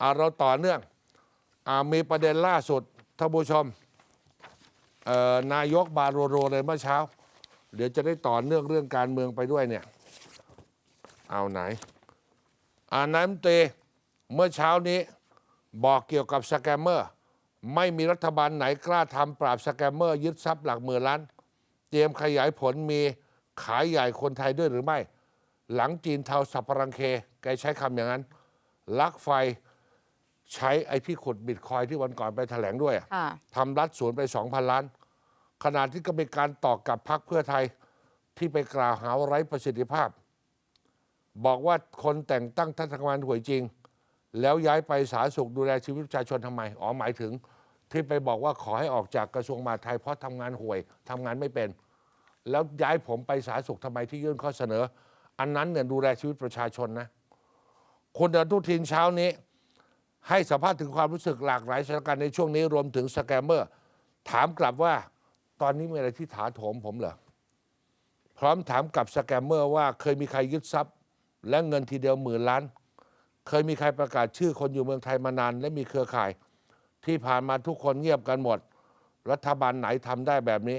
อาเราต่อเนื่องอามีประเด็นล่าสุดท่านผู้ชมนายกบาโรโรเลยเมื่อเช้า เดี๋ยวจะได้ต่อเนื่องเรื่องการเมืองไปด้วยเนี่ย เอาไหนอานายมตรีเมื่อเช้านี้บอกเกี่ยวกับสแกมเมอร์ ไม่มีรัฐบาลไหนกล้าทำปราบสแกมเมอร์ ยึดทรัพย์หลักหมื่นล้าน เตรียมขยายผลมีขายใหญ่คนไทยด้วยหรือไม่ หลังจีนเทาสับปรังเค แกใช้คำอย่างนั้น ลักไฟ ใช้ไอ้ที่ขุดบิตคอยน์ที่วันก่อนไปแถลงด้วยอะค่ะ ทำรัฐสวนไป 2,000 ล้าน ขณะที่ก็เป็นการตอกกับพักเพื่อไทยที่ไปกล่าวหาว่าไร้ประสิทธิภาพ บอกว่าคนแต่งตั้งท่านทำงานห่วยจริง แล้วย้ายไปสาธารณสุขดูแลชีวิตประชาชนทำไม อ๋อหมายถึง ที่ไปบอกว่าขอให้ออกจากกระทรวงมหาดไทยเพราะทำงานห่วยทำงานไม่เป็น แล้วย้ายผมไปสาธารณสุขทำไมที่ยื่นข้อเสนอ อันนั้นเนี่ยดูแลชีวิตประชาชนนะ คุณอนุทินเช้านี้ ให้สัมภาษณ์ถึงความรู้สึกหลากหลายสถานการณ์ในช่วงนี้รวมถึงสแกมเมอร์ ถามกลับว่า ตอนนี้มีอะไรที่ถาโถมผมเหรอพร้อมถามกับสแกมเมอร์ว่าเคยมีใครยึดทรัพย์ และเงินทีเดียวหมื่นล้าน เคยมีใครประกาศชื่อคนอยู่เมืองไทยมานาน และมีเครือข่าย ที่ผ่านมาทุกคนเงียบกันหมด รัฐบาลไหนทำได้แบบนี้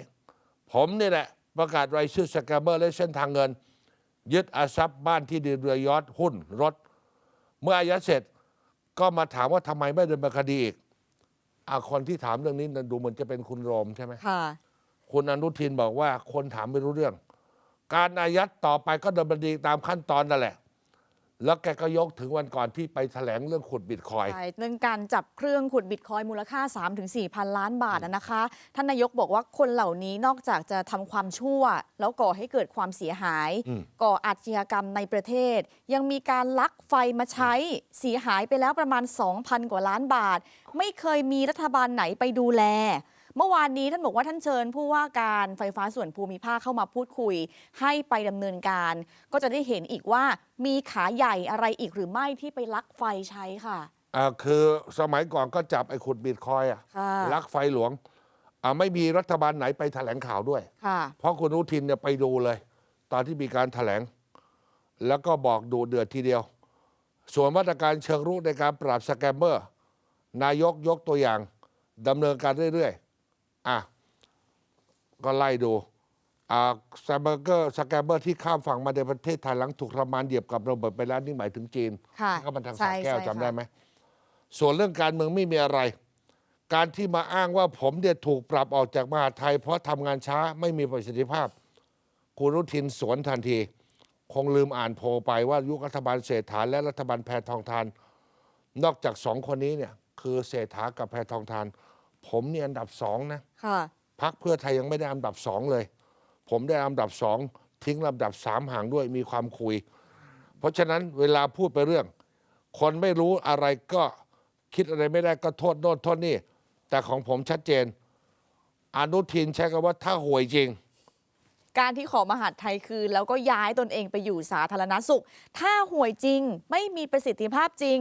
ผมนี่แหละ ประกาศรายชื่อสแกมเมอร์และเส้นทางเงิน ยึดอาทรัพย์บ้านที่ดินเรือยอทหุ้นรถ เมื่ออายัดเสร็จ ก็มาถามว่าทำไมไม่ดำเนินคดีอีกอาคนที่ถามเรื่องนี้นะดูเหมือนจะเป็นคุณโรมใช่ไหม ค่ะ คุณอนุทินบอกว่าคนถามไม่รู้เรื่อง การอายัดต่อไปก็ดำเนินคดีตามขั้นตอนนั่นแหละ แล้วแกก็ยกถึงวันก่อนที่ไปแถลงเรื่องขุดบิตคอยน์ใช่เรื่องการจับเครื่องขุดบิตคอยน์มูลค่า 3-4พันล้านบาทอะนะคะ ท่านนายกบอกว่าคนเหล่านี้นอกจากจะทำความชั่ว แล้วก่อให้เกิดความเสียหายอืมก่ออาชญากรรมในประเทศ ยังมีการลักไฟมาใช้เสียหายไปแล้วประมาณ 2,000 กว่าล้านบาท ไม่เคยมีรัฐบาลไหนไปดูแล เมื่อวานนี้ท่านบอกว่าท่านเชิญผู้ว่าการไฟฟ้าส่วนภูมิภาคเข้ามาพูดคุย ให้ไปดำเนินการ ก็จะได้เห็นอีกว่ามีขาใหญ่อะไรอีกหรือไม่ที่ไปลักไฟใช้ค่ะอ่าคือสมัยก่อนก็จับไอ้ขุดบิตคอยน์อะค่ะลักไฟหลวงอ่าไม่มีรัฐบาลไหนไปแถลงข่าวด้วยค่ะเพราะคุณอนุทินเนี่ยไปดูเลย ตอนที่มีการแถลง แล้วก็บอกดูเดือดทีเดียว ส่วนมาตรการเชิงรุกในการปราบสแกมเมอร์ นายกยกตัวอย่างดำเนินการเรื่อยๆ อะก็ไล่ดูอ่าสแกมเมอร์สแกมเมอร์ที่ข้ามฝั่งมาในประเทศไทยหลังถูกทรมานเหยียบกับระเบิดไปแล้วนี่หมายถึงจีนค่ะก็มันทางใช่สาแก้วใช่จำได้ค่ะ ไหม ส่วนเรื่องการเมืองไม่มีอะไร การที่มาอ้างว่าผมเนี่ยถูกปรับออกจากมหาดไทย เพราะทำงานช้าไม่มีประสิทธิภาพ คุณอนุทินสวนทันที คงลืมอ่านโพลไปว่ายุครัฐบาลเศรษฐาและรัฐบาลแพทองทาน นอกจากสองคนนี้เนี่ยคือเศรษฐากับแพทองทาน ผมเนี่ยอันดับสองนะค่ะ พักเพื่อไทยยังไม่ได้อันดับสองเลย ผมได้อันดับสองทิ้งลำดับสามห่างด้วยมีความคุย เพราะฉะนั้นเวลาพูดไปเรื่อง คนไม่รู้อะไรก็คิดอะไรไม่ได้ก็โทษโน่นโทษนี่ แต่ของผมชัดเจน อนุทินใช้คำว่าถ้าห่วยจริง การที่ขอมหาดไทยคืน แล้วก็ย้ายตนเองไปอยู่สาธารณสุข ถ้าห่วยจริงไม่มีประสิทธิภาพจริง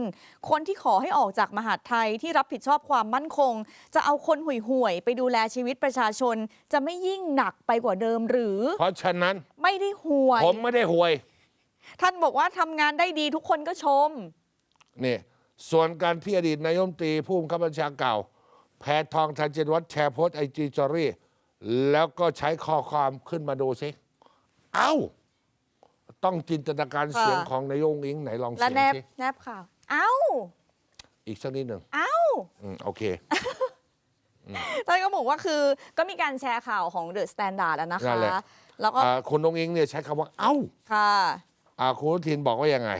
คนที่ขอให้ออกจากมหาดไทยที่รับผิดชอบความมั่นคง จะเอาคนห่วยๆไปดูแลชีวิตประชาชน จะไม่ยิ่งหนักไปกว่าเดิมหรือ เพราะฉะนั้นไม่ได้ห่วย ผมไม่ได้ห่วย ท่านบอกว่าทำงานได้ดีทุกคนก็ชม นี่ส่วนการที่อดีตนายกรัฐมนตรีผู้บังคับบัญชาเก่า แพทองทันเจนวัฒน์แชร์โพสไอจีจอรี่ แล้วก็ใช้ข้อความขึ้นมาดูสิเอ้า ต้องจินตนาการค่ะเสียงของนายกอิงไหนลองและเสียงแนบสิแนบข่าว เอ้า อีกสักนิดหนึ่งเอ้าอืมโอเคท่านก็บอกว่าคือก็มีการแชร์ข่าวของเดอะสแตนดาร์ดนะนั่คะนแหละแล้วก็อ่าคุณนงอิงเนี่ยใช้คำว่า เอ้า ค่ะอ่าคุณอนุทินบอกว่ายังไง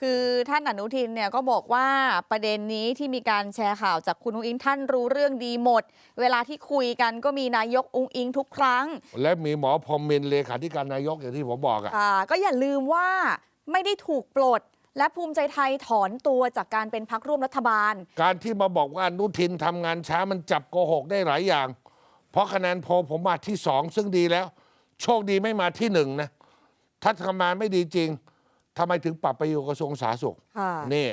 คือท่านอนุทินเนี่ยก็บอกว่าประเด็นนี้ที่มีการแชร์ข่าวจากคุณอุ้งอิงท่านรู้เรื่องดีหมด เวลาที่คุยกันก็มีนายกอุ้งอิงทุกครั้ง และมีหมอพรหมมินทร์เลขาธิการนายกอย่างที่ผมบอกอะอ่าก็อย่าลืมว่าไม่ได้ถูกปลด และภูมิใจไทยถอนตัวจากการเป็นพักร่วมรัฐบาล การที่มาบอกว่าอนุทินทำงานช้ามันจับโกหกได้หลายอย่าง เพราะคะแนนโพลผมมาที่สองซึ่งดีแล้ว โชคดีไม่มาที่หนึ่งนะถ้าทำงานไม่ดีจริง ทำไมถึงปรับไปอยู่กระทรวงสาธารณสุขค่ะ นี่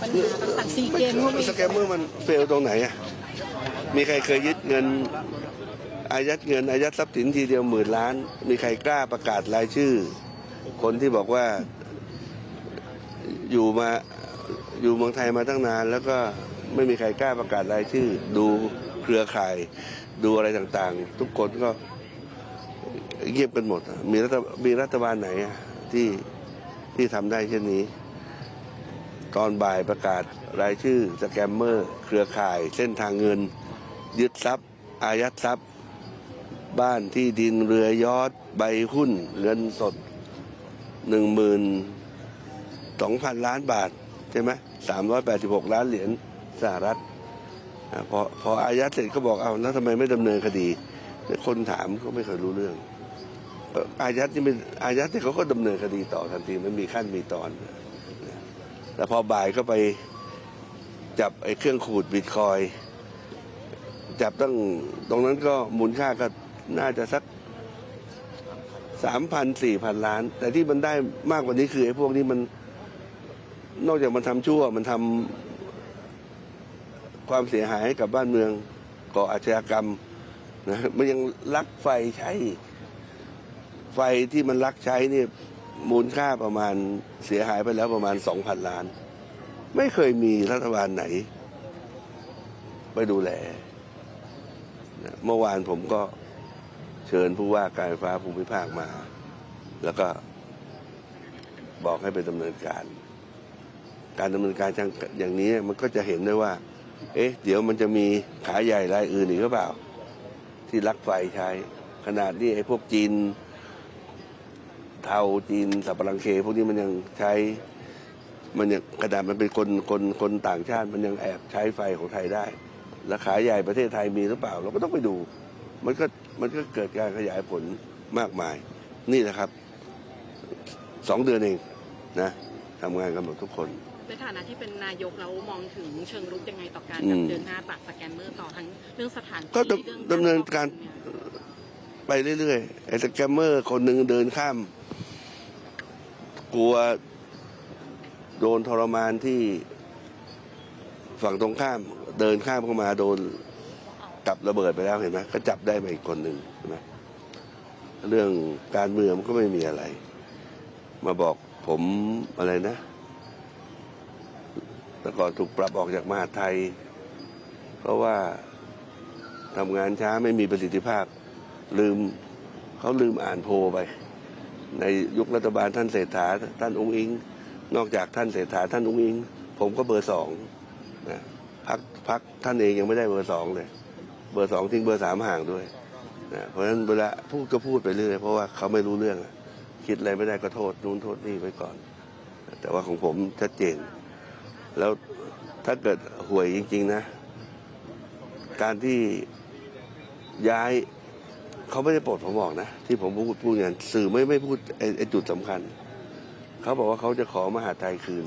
ปัญหาต่างๆซีเกมพวกนี้สแกมเมอร์มันเฟลตรงไหนอะมีใครเคยยึดเงินอายัดเงินอายัดทรัพย์สินทีเดียวหมื่นล้าน มีใครกล้าประกาศรายชื่อ คนที่บอกว่าอยู่มาอยู่เมืองไทยมาตั้งนาน แล้วก็ไม่มีใครกล้าประกาศรายชื่อ ดูเครือข่าย ดูอะไรต่างๆ ทุกคนก็ เงียบกันหมด มีรัฐมีรัฐบาลไหนที่ที่ทำได้เช่นนี้ ตอนบ่ายประกาศรายชื่อสแกมเมอร์ เครือข่าย เส้นทางเงิน ยึดทรัพย์ อายัดทรัพย์ บ้านที่ดินเรือยอดใบหุ้น เงินสดหนึ่งหมื่นสองพันล้านบาท ใช่ไหมสามร้อยแปดสิบหกล้านเหรียญสหรัฐพอพออายัดเสร็จก็บอกเอาแล้วทำไมไม่ดำเนินคดี คนถามก็ไม่เคยรู้เรื่องอายัดนี่เป็นอายัดเนี่ยเขาก็ดำเนินคดีต่อทันทีมันมีขั้นมีตอนแต่พอบ่ายก็ไปจับไอ้เครื่องขูดบิตคอยจับตั้งตรงนั้นก็มูลค่าก็น่าจะสักสามพันสี่พันล้าน แต่ที่มันได้มากกว่านี้คือไอ้พวกนี้มันนอกจากมันทำชั่วมันทำความเสียหายให้กับบ้านเมืองก่ออาชญากรรม นะมันยังลักไฟใช้อีกไฟที่มันลักใช้เนี่ยมูลค่าประมาณเสียหายไปแล้วประมาณสองพันล้าน ไม่เคยมีรัฐบาลไหน ไปดูแลนะเมื่อวานผมก็เชิญผู้ว่าการไฟฟ้าภูมิภาคมา แล้วก็บอกให้ไปดำเนินการ การดำเนินการอย่างนี้มันก็จะเห็นได้ว่า เอ๊ะ เดี๋ยวมันจะมีขายใหญ่รายอื่นอีกหรือเปล่า ที่ลักไฟใช้ ขนาดนี้ไอ้พวกจีน เทาจีนสับปะรังเค พวกนี้มันยังใช้ มันยังขนาดมันเป็นคนคนคนต่างชาติมันยังแอบใช้ไฟของไทยได้ แล้วขายใหญ่ประเทศไทยมีหรือเปล่า เราก็ต้องไปดู มันก็มันก็เกิดการขยายผลมากมาย นี่แหละครับสองเดือนเองนะทำงานกันหมดทุกคน ในฐานะที่เป็นนายกแล้วมองถึงเชิงรุกยังไงต่อการอืมเดินหน้าปราบสแกมเมอร์ต่อทั้งเรื่องสถานที่ก็ดำเรื่องดำเนินการเนี่ยไปเรื่อยๆไอ้สแกมเมอร์คนหนึ่งเดินข้าม กลัวโดนทรมานที่ฝั่งตรงข้ามเดินข้ามเข้ามาโดนกับระเบิดไปแล้วเห็นไหมก็จับได้มาอีกคนหนึ่งเห็นไหมเรื่องการเมืองมันก็ไม่มีอะไร มาบอกผมอะไรนะ แต่ก่อนถูกปรับออกจากมหาไทย เพราะว่าทำงานช้าไม่มีประสิทธิภาพ ลืมเขาลืมอ่านโพลไป ในยุครัฐบาลท่านเศรษฐาท่านองค์อิง นอกจากท่านเศรษฐาท่านองค์อิง ผมก็เบอร์สองนะพักพักท่านเองยังไม่ได้เบอร์สองเลย เบอร์สองทิ้งเบอร์สามห่างด้วยนะเพราะฉะนั้นเวลาพูดก็พูดไปเรื่อยเพราะว่าเขาไม่รู้เรื่อง คิดอะไรไม่ได้ก็โทษนู้นโทษนี่ไว้ก่อน แต่ว่าของผมชัดเจน แล้วถ้าเกิดหวยจริง ๆ นะ การที่ย้ายเขาไม่ได้ปลดผมออกนะ ที่ผมพูดพูดอย่างสื่อไม่ไม่พูดไอ้จุดสำคัญ เขาบอกว่าเขาจะขอมหาดไทยคืน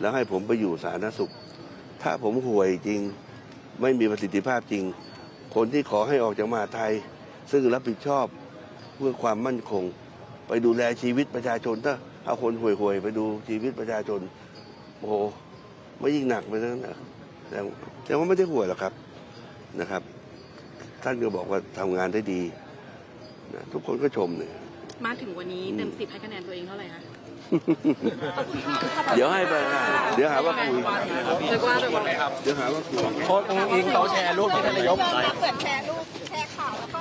แล้วให้ผมไปอยู่สาธารณสุข ถ้าผมห่วยจริง ไม่มีประสิทธิภาพจริง คนที่ขอให้ออกจากมหาไทย ซึ่งรับผิดชอบเพื่อความมั่นคง ไปดูแลชีวิตประชาชนถ้าเอาคนห่วยๆไปดูชีวิตประชาชนโอ้ ไม่ยิ่งหนักไปนั้นนะแต่แต่ว่าไม่ได้ห่วยหรอกครับนะครับ ท่านก็บอกว่าทำงานได้ดีนะทุกคนก็ชมเนี่ยมาถึงวันนี้เต็มสิบให้คะแนนตัวเองเท่าไหร่คะเดี๋ยวให้ไปนะเดี๋ยวหาว่าคุยเรียกว่าแบบว่าเดี๋ยวหาว่าคุยโค้ชองอิงเขาแชร์รูปที่ท่านนายกใส่เปิดแชร์รูปแชร์ข่าวแล้วก็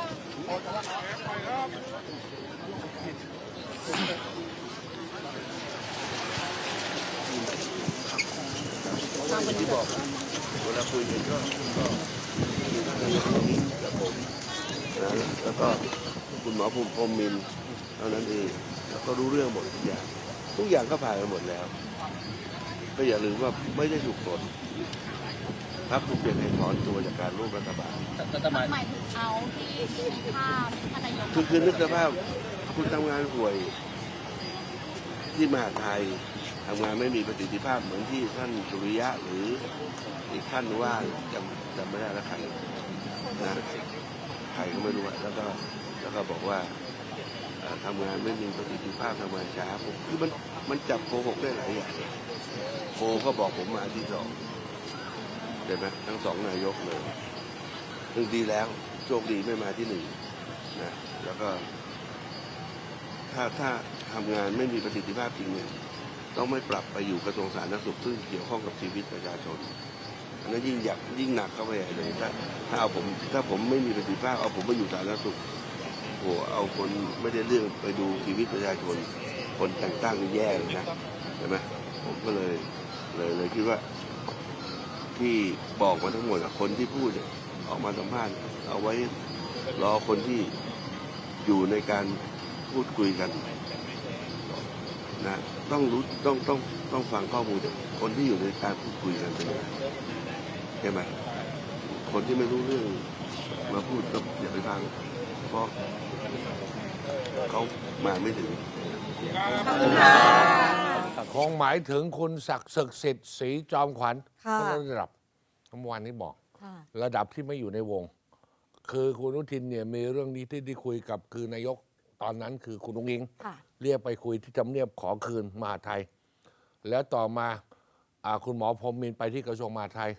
ที่บอกนะเวลาคุยกันก็ก็กับผมนะแล้วก็คุณหมอภูมิพรหมมินทร์เท่านั้นเองแล้วก็รู้เรื่องหมดทุกอย่างทุกอย่างก็ผ่านไปหมดแล้ว ก็อย่าลืมว่าไม่ได้ถูกกดพักถูกเปลี่ยนให้ถอนตัวจากการร่วมรัฐบาลรัฐบาลหมายถึงเอาที่มีภาพท่านนายกคือคือนึกสภาพคุณทำงานห่วย ที่มหาไทยทำงานไม่มีประสิทธิภาพเหมือนที่ท่านสุริยะหรืออีกท่านว่าจำจำไม่ได้แล้วใครนะใครก็ไม่รู้แล้วก็แล้วก็บอกว่าเอ่อทำงานไม่มีประสิทธิภาพทำงานช้าผมคือมันมันจับโกหกได้หลายอย่างโพลก็บอกผมมาที่สองเห็นไหมทั้งสองนายกเลยซึ่งดีแล้วโชคดีไม่มาที่หนึ่งนะแล้วก็ถ้าถ้า ทำงานไม่มีประสิทธิภาพจริงเนี่ยต้องไม่ปรับไปอยู่กระทรวงสาธารณสุขซึ่งเกี่ยวข้องกับชีวิตประชาชนอันนั้นยิ่งอยากยิ่งหนักเข้าไปใหญ่เลยถ้าถ้าเอาผมถ้าผมไม่มีประสิทธิภาพเอาผมไปอยู่สาธารณสุขโหเอาคนไม่ได้เรื่องไปดูชีวิตประชาชน คนแต่งตั้งนี่แย่เลยนะใช่ไหมผมก็เลยเลยเลยคิดว่าที่บอกมาทั้งหมดคนที่พูดออกมาสัมภาษณ์เอาไว้รอคนที่อยู่ในการพูดคุยกัน นะต้องรู้ต้องต้องต้องฟังข้อมูลจากคนที่อยู่ในการพูดคุยกันเป็นยังไงใช่ไหมคนที่ไม่รู้เรื่องมาพูดก็อย่าไปฟังเพราะเขามาไม่ถึงคงหมายถึงคุณศักดิ์ศึกดิ์สิทธิ์ศรีจอมขวัญค่ะคนละระดับเมื่อวานนี้บอกค่ะระดับที่ไม่อยู่ในวง คือคุณอนุทินเนี่ยมีเรื่องนี้ที่ได้คุยกับคือนายกตอนนั้นคือคุณอุ้งอิงค่ะ เรียกไปคุยที่ทำเนียบขอคืนมหาดไทย แล้วต่อมาอาคุณหมอพรหมมินทร์ไปที่กระทรวงมหาดไทย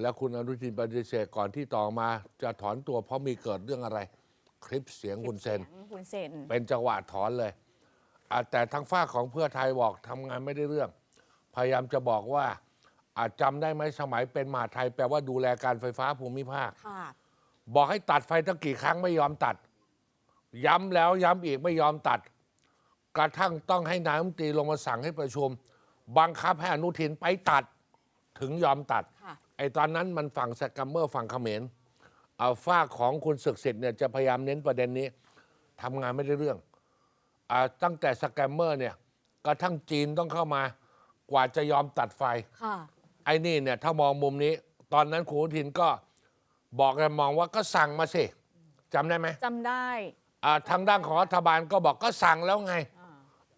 แล้วคุณอนุทินปฏิเสธก่อนที่ต่อมาจะถอนตัวเพราะมีเกิดเรื่องอะไร คลิปเสียงคุณเซน คุณเซนเป็นจังหวะถอนเลยอะแต่ทางฝ้ากของเพื่อไทยบอกทำงานไม่ได้เรื่อง พยายามจะบอกว่าอาจจำได้ไหมสมัยเป็นมหาดไทย แปลว่าดูแลการไฟฟ้าภูมิภาค ค่ะ บอกให้ตัดไฟตั้งกี่ครั้งไม่ยอมตัด ย้ำแล้วย้ำอีกไม่ยอมตัด กระทั่งต้องให้นายรัฐมนตรีลงมาสั่งให้ประชุม บังคับให้อนุทินไปตัดถึงยอมตัดค่ะไอ้ตอนนั้นมันฝั่งสแกัมเมอร์ฝั่งเขมรเอาฝ้ากของคุณศึกษิทธิ์เนี่ยจะพยายามเน้นประเด็นนี้ทำงานไม่ได้เรื่องอาตั้งแต่สแกมเมอร์เนี่ยกระทั่งจีนต้องเข้ามากว่าจะยอมตัดไฟค่ะไอ้นี่เนี่ยถ้ามองมุมนี้ ตอนนั้นคุณอนุทินก็บอกกันมองว่าก็สั่งมาสิจำได้ไหมจำได้อ่าทางด้านของรัฐบาลก็บอกก็สั่งแล้วไง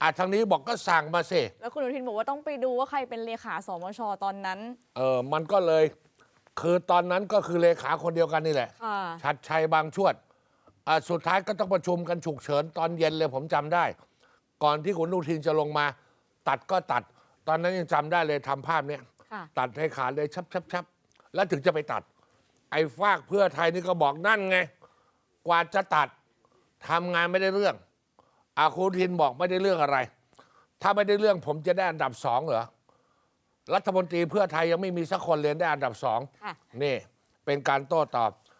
อ่าอ่าทางนี้บอกก็สั่งมาสิแล้วคุณอนุทินบอกว่าต้องไปดูว่าใครเป็นเลขาสมชตอนนั้น เออมันก็เลย คือตอนนั้นก็คือเลขาคนเดียวกันนี่แหละ ค่ะ ชัดชัยบางชวดอ่าสุดท้ายก็ต้องประชุมกันฉุกเฉินตอนเย็นเลยผมจำได้ ก่อนที่คุณอนุทินจะลงมา ตัดก็ตัด ตอนนั้นยังจำได้เลยทำภาพเนี้ย ค่ะ ตัดให้ขาดเลยชับชับชับแล้วถึงจะไปตัด ไอ้ฟากเพื่อไทยนี่ก็บอกนั่นไง กว่าจะตัดทำงานไม่ได้เรื่อง อาคุณอนุทินบอกไม่ได้เรื่องอะไร ถ้าไม่ได้เรื่องผมจะได้อันดับสองเหรอ รัฐมนตรีเพื่อไทยยังไม่มีสักคนเรียนได้อันดับสองค่ะนี่ เป็นการโต้ตอบ